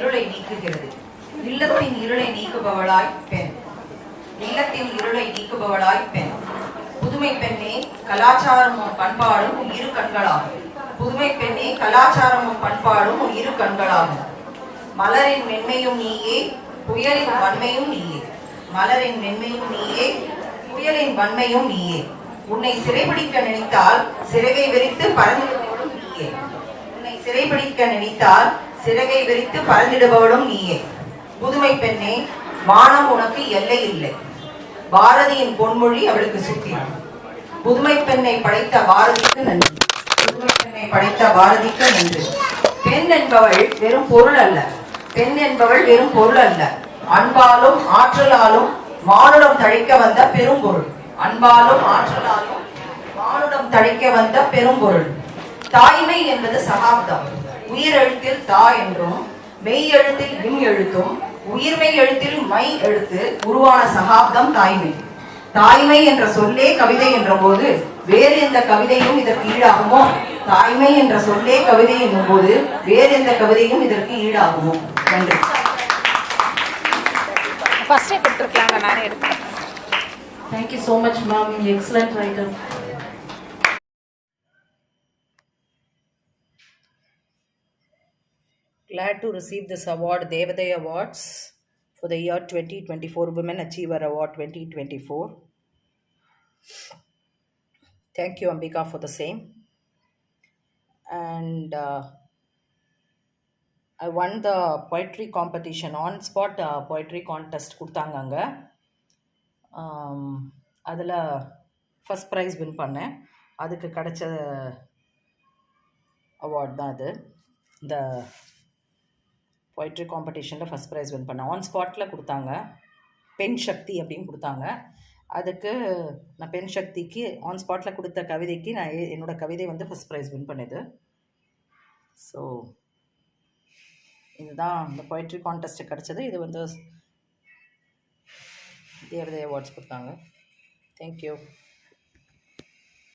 இருளை நீக்குகிறது. இல்லத்தின் இருளை நீக்குபவளாய் பெண். இல்லத்தின் இருளை நீக்குபவளாய் பெண். புதுமை பெண்ணே கலாச்சாரமும் பண்பாடும் உன் இரு கண்களாகும். புதுமை பெண்ணே கலாச்சாரமும் பண்பாடும் உன் இரு கண்களாகும். மலரின் மென்மையும் நீயே புயலின் வன்மையும் நீயே. மலரின் மென்மையும் நீயே புயலின் வன்மையும் நீயே. உன்னை சிறைபிடிக்க நினைத்தால் சிறைவை விரித்து பறந்து நீயே. உன்னை சிறைபிடிக்க நினைத்தால் சிறகை விரித்து பறந்திடுபவளும் நீயே. புதுமை பெண்ணே வானம் உனக்கு எல்லை இல்லை. பாரதியின் பொன்மொழி அவளுக்கு சுத்திரம் புதுமை பெண்ணை படைத்த பாரதிக்கு நன்றி. புதுமை பெண்ணை படைத்த பாரதிக்கு நன்றி. பெண் என்பவள் வெறும் பொருள் அல்ல. பெண் என்பவள் வெறும் பொருள் அல்ல. அன்பாலும் ஆற்றலாலும் மானுடம் தழைக்க வந்த பெரும்பொருள் அன்பாலும் ஆற்றலாலும் மானுடம் தழைக்க வந்த பெரும்பொருள் தாய்மை என்பது சகாப்தம். உயிரெழுத்தில் தா என்றும் மெய் எழுத்தில் இம் எழுத்தும் உயிர்மெய் எழுத்தில் மை எழுத்து உருவான சகாப்தம் தாய்மை. தாய்மை என்ற சொல்லே கவிதை என்ற போது வேறு எந்த கவிதையும் இதற்கு ஈடாகுமோ? தாய்மை என்ற சொல்லே கவிதை என்னும் போது வேறு எந்த கவிதையும் இதற்கு ஈடாகுமோ? நன்றி. ஃபர்ஸ்டே கொடுத்துருக்கலாங்க நானே எடுத்தேன். Thank you so much, ma'am. Excellent Glad to receive this award, Devaday Awards, for the year 2024 Women Achiever Award 2024. Thank you, Ambika, for the same. And uh, I won the poetry competition on spot uh, poetry contest கொடுத்தாங்க அங்கே அதில் first prize win பண்ணேன் அதுக்கு கிடைச்ச award தான் அது இந்த poetry காம்படிஷனில் ஃபஸ்ட் ப்ரைஸ் வின் பண்ணேன். ஆன் ஸ்பாட்டில் கொடுத்தாங்க. பெண் சக்தி அப்படின்னு கொடுத்தாங்க. அதுக்கு நான் பெண் சக்திக்கு ஆன் ஸ்பாட்டில் கொடுத்த கவிதைக்கு நான் என்னோடய என்னோட கவிதை வந்து ஃபஸ்ட் ப்ரைஸ் வின் பண்ணுது. ஸோ இதுதான் இந்த poetry கான்டெஸ்ட்டு கிடச்சது. இது வந்து தேவதை அவார்ட்ஸ் கொடுத்தாங்க. தேங்க்யூ